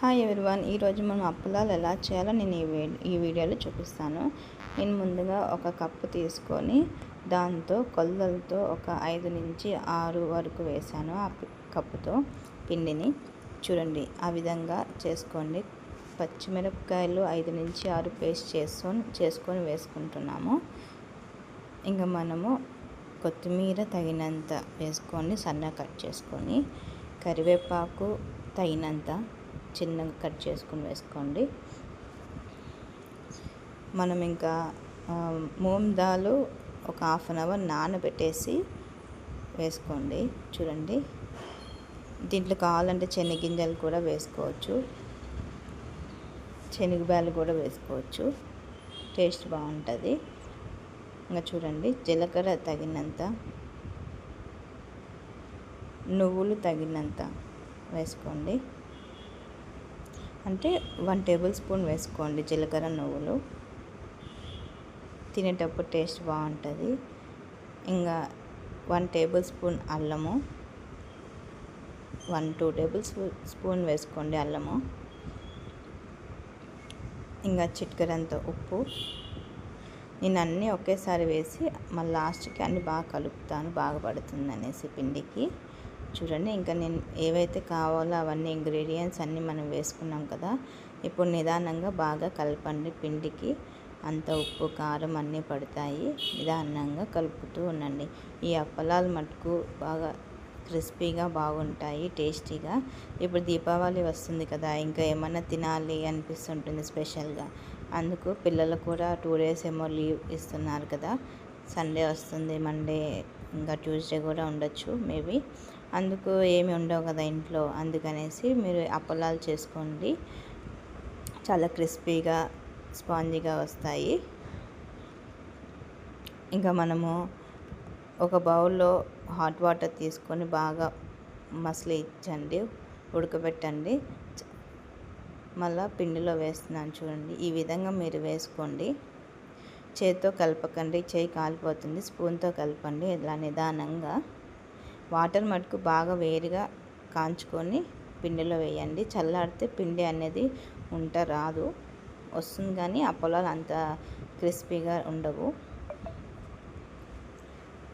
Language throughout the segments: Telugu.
హాయ్ ఎవరివన్ ఈరోజు మనం అప్పలాలు ఎలా చేయాలో నేను ఈ ఈ వీడియోలో చూపిస్తాను. నేను ముందుగా ఒక కప్పు తీసుకొని దాంతో కొలతలతో ఒక ఐదు నుంచి ఆరు వరకు వేసాను ఆ కప్పుతో పిండిని. చూడండి ఆ విధంగా చేసుకోండి. పచ్చిమిరపకాయలు ఐదు నుంచి ఆరు పేస్ట్ చేసుకొని చేసుకొని వేసుకుంటున్నాము. ఇంకా మనము కొత్తిమీర తగినంత వేసుకొని సన్నగా కట్ చేసుకొని కరివేపాకు తగినంత చిన్నగా కట్ చేసుకుని వేసుకోండి. మనం ఇంకా ఆ, మూంగ్ దాలు ఒక హాఫ్ అన్ అవర్ నానబెట్టేసి వేసుకోండి. చూడండి. దీంట్లో కావాలంటే శనగింజలు కూడా వేసుకోవచ్చు. శనగబ్యాలు కూడా వేసుకోవచ్చు. టేస్ట్ బాగుంటుంది. ఇంకా చూడండి జీలకర్ర తగినంత నువ్వులు తగినంత వేసుకోండి. అంటే వన్ టేబుల్ స్పూన్ వేసుకోండి జీలకర్ర నువ్వులు. తినేటప్పుడు టేస్ట్ బాగుంటుంది. ఇంకా వన్ టేబుల్ స్పూన్ అల్లము. వన్ టూ టేబుల్ స్పూన్ వేసుకోండి అల్లము. ఇంకా చిట్కరంత ఉప్పు. నేను అన్నీ ఒకేసారి వేసి మళ్ళీ లాస్ట్కి అన్నీ బాగా కలుపుతాను బాగా పడుతుంది అనేసి పిండికి. చూడండి ఇంకా నేను ఏవైతే కావాలో అవన్నీ ఇంగ్రీడియంట్స్ అన్నీ మనం వేసుకున్నాం కదా ఇప్పుడు నిదానంగా బాగా కలపండి పిండికి. అంత ఉప్పు కారం అన్నీ పడతాయి. నిదానంగా కలుపుతూ ఉండండి. ఈ అప్పలాలు మటుకు బాగా క్రిస్పీగా బాగుంటాయి టేస్టీగా. ఇప్పుడు దీపావళి వస్తుంది కదా ఇంకా ఏమన్నా తినాలి అనిపిస్తుంటుంది స్పెషల్గా. అందుకు పిల్లలు కూడా టూ డేస్ ఏమో లీవ్ ఇస్తున్నారు కదా సండే వస్తుంది మండే ఇంకా ట్యూస్డే కూడా ఉండొచ్చు మేబీ. అందుకు ఏమి ఉండవు కదా ఇంట్లో అందుకనేసి మీరు అప్పలాలు చేసుకోండి. చాలా క్రిస్పీగా స్పాంజీగా వస్తాయి. ఇంకా మనము ఒక బౌల్లో హాట్ వాటర్ తీసుకొని బాగా మసలిచ్చండి ఉడకబెట్టండి. మళ్ళీ పిండిలో వేస్తున్నాను చూడండి. ఈ విధంగా మీరు వేసుకోండి. చేతితో కలపకండి చేయి కాలిపోతుంది స్పూన్తో కలపండి ఇలా నిదానంగా. వాటర్ మటుకు బాగా వేరుగా కాంచుకొని పిండిలో వేయండి. చల్లారితే పిండి అనేది ఉంట రాదు. వస్తుంది కానీ అప్పలాలు అంత క్రిస్పీగా ఉండవు.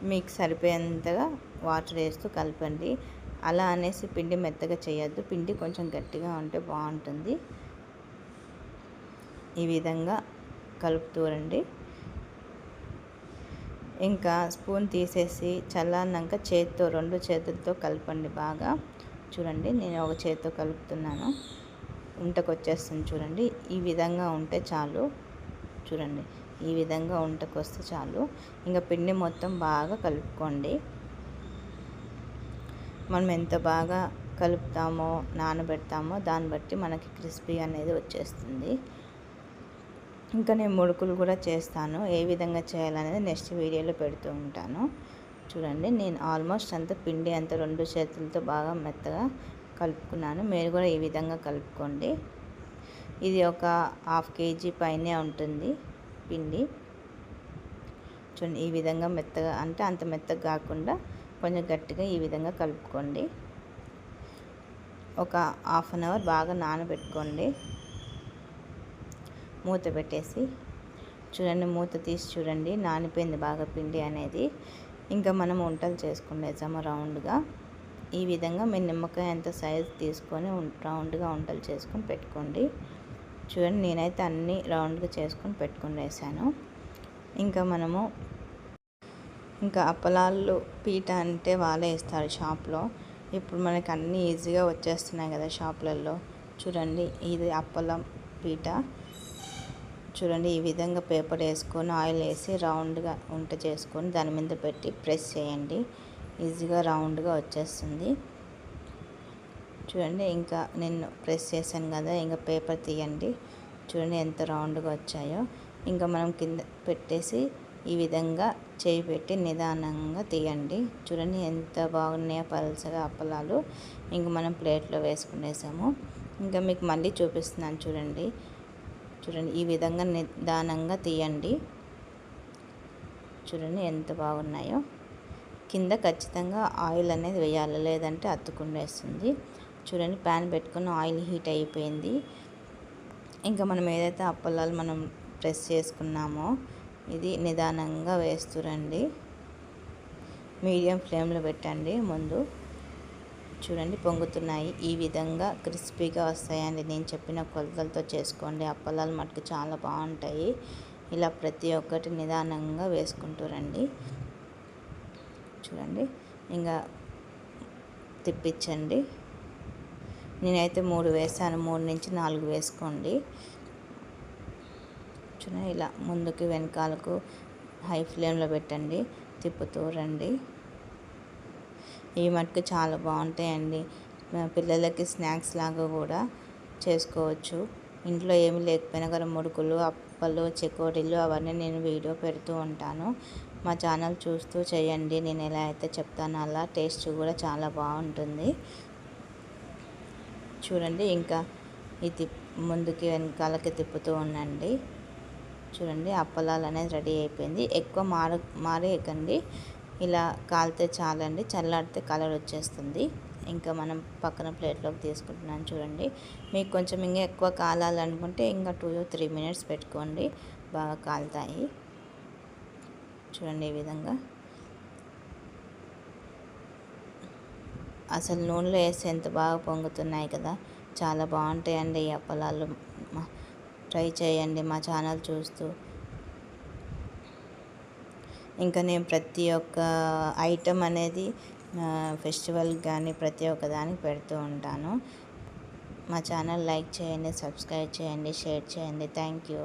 మీకు సరిపోయేంతగా వాటర్ వేస్తూ కలపండి. అలా అనేసి పిండి మెత్తగా చేయొద్దు. పిండి కొంచెం గట్టిగా ఉంటే బాగుంటుంది. ఈ విధంగా కలుపుతూ రండి ఇంకా స్పూన్ తీసేసి చల్లారినాక చేతితో రెండు చేతులతో కలపండి బాగా. చూడండి నేను ఒక చేతితో కలుపుతున్నాను. ఉంటకు వచ్చేస్తుంది చూడండి. ఈ విధంగా ఉంటే చాలు. చూడండి ఈ విధంగా ఉంటకు వస్తే చాలు. ఇంకా పిండి మొత్తం బాగా కలుపుకోండి. మనం ఎంత బాగా కలుపుతామో నానబెడతామో దాన్ని బట్టి మనకి క్రిస్పీ అనేది వచ్చేస్తుంది. ఇంకా నేను ముడుకులు కూడా చేస్తాను. ఏ విధంగా చేయాలనేది నెక్స్ట్ వీడియోలో పెడుతూ ఉంటాను. చూడండి నేను ఆల్మోస్ట్ అంత పిండి అంత రెండు చేతులతో బాగా మెత్తగా కలుపుకున్నాను. మీరు కూడా ఈ విధంగా కలుపుకోండి. ఇది ఒక హాఫ్ కేజీ పైనే ఉంటుంది పిండి. చూడండి ఈ విధంగా మెత్తగా అంటే అంత మెత్తగా కాకుండా కొంచెం గట్టిగా ఈ విధంగా కలుపుకోండి. ఒక హాఫ్ అన్ అవర్ బాగా నానబెట్టుకోండి. మూత పెట్టేసి చూడండి మూత తీసి చూడండి. నానిపోయింది బాగా పిండి అనేది. ఇంకా మనం వంటలు చేసుకునేసాము రౌండ్గా ఈ విధంగా మీ నిమ్మకాయ ఎంత సైజ్ తీసుకొని రౌండ్గా వంటలు చేసుకొని పెట్టుకోండి. చూడండి నేనైతే అన్నీ రౌండ్గా చేసుకొని పెట్టుకుని వేసాను. ఇంకా మనము ఇంకా అప్పలాళ్ళు పీట అంటే వాళ్ళే ఇస్తారు షాప్లో. ఇప్పుడు మనకి అన్నీ ఈజీగా వచ్చేస్తున్నాయి కదా షాప్లలో. చూడండి ఇది అప్పలం పీట. చూడండి. ఈ విధంగా పేపర్ వేసుకొని ఆయిల్ వేసి రౌండ్గా వంట చేసుకొని దాని మీద పెట్టి ప్రెస్ చేయండి. ఈజీగా రౌండ్గా వచ్చేస్తుంది. చూడండి ఇంకా నేను ప్రెస్ చేశాను కదా ఇంకా పేపర్ తీయండి. చూడండి ఎంత రౌండ్గా వచ్చాయో. ఇంకా మనం కింద పెట్టేసి ఈ విధంగా చేయి పెట్టి నిదానంగా తీయండి. చూడండి ఎంత బాగున్నాయో పలసగా అప్పలాలు. ఇంక మనం ప్లేట్లో వేసుకునేసాము. ఇంకా మీకు మళ్ళీ చూపిస్తున్నాను చూడండి. చూడండి ఈ విధంగా నిదానంగా తీయండి. చూడండి ఎంత బాగున్నాయో. కింద ఖచ్చితంగా ఆయిల్ అనేది వేయాలి లేదంటే అత్తుకుండేస్తుంది చూడండి ప్యాన్ పెట్టుకుని ఆయిల్ హీట్ అయిపోయింది. ఇంకా మనం ఏదైతే అప్పలాలు మనం ప్రెస్ చేసుకున్నామో ఇది నిదానంగా వేస్తురండి మీడియం ఫ్లేమ్లో పెట్టండి ముందు. చూడండి పొంగుతున్నాయి. ఈ విధంగా క్రిస్పీగా వస్తాయండి. నేను చెప్పిన కొలతలతో చేసుకోండి. అప్పలాలు మటుకు చాలా బాగుంటాయి. ఇలా ప్రతి ఒక్కటి నిదానంగా వేసుకుంటూ రండి. చూడండి ఇంకా తిప్పించండి. నేనైతే మూడు వేసాను. మూడు నుంచి నాలుగు వేసుకోండి. చూడండి ఇలా ముందుకు వెనకాలకు హై ఫ్లేమ్లో పెట్టండి. తిప్పుతూ రండి. ఇవి మటుకు చాలా బాగుంటాయండి. పిల్లలకి స్నాక్స్ లాగా కూడా చేసుకోవచ్చు. ఇంట్లో ఏమి లేకపోయినా కూడా ముడుకులు అప్పలు చెకోడీలు అవన్నీ నేను వీడియో పెడుతూ ఉంటాను. మా ఛానల్ చూస్తూ చేయండి. నేను ఎలా అయితే చెప్తానో అలా టేస్ట్ కూడా చాలా బాగుంటుంది. చూడండి ఇంకా ఇది ముందుకి వెనకాలకి తిప్పుతూ ఉండండి. చూడండి అప్పలాలు అనేది రెడీ అయిపోయింది. ఎక్కువ మార మారేయకండి. ఇలా కాలితే చాలండి చల్లారితే కలర్ వచ్చేస్తుంది. ఇంకా మనం పక్కన ప్లేట్లోకి తీసుకుంటున్నాను చూడండి. మీకు కొంచెం ఇంకా ఎక్కువ కాలాలనుకుంటే ఇంకా టూ త్రీ మినిట్స్ పెట్టుకోండి. బాగా కాలుతాయి. చూడండి ఈ విధంగా. అసలు నూనెలో వేస్తే ఎంత బాగా పొంగుతున్నాయి కదా. చాలా బాగుంటాయండి ఈ అప్పలాలు. ట్రై చేయండి మా ఛానల్ చూస్తూ. ఇంకా నేను ప్రతి ఒక్క ఐటమ్ అనేది ఫెస్టివల్ కానీ ప్రతి ఒక్క దానికి పెడుతూ ఉంటాను. మా ఛానల్ లైక్ చేయండి సబ్స్క్రైబ్ చేయండి షేర్ చేయండి. Thank you.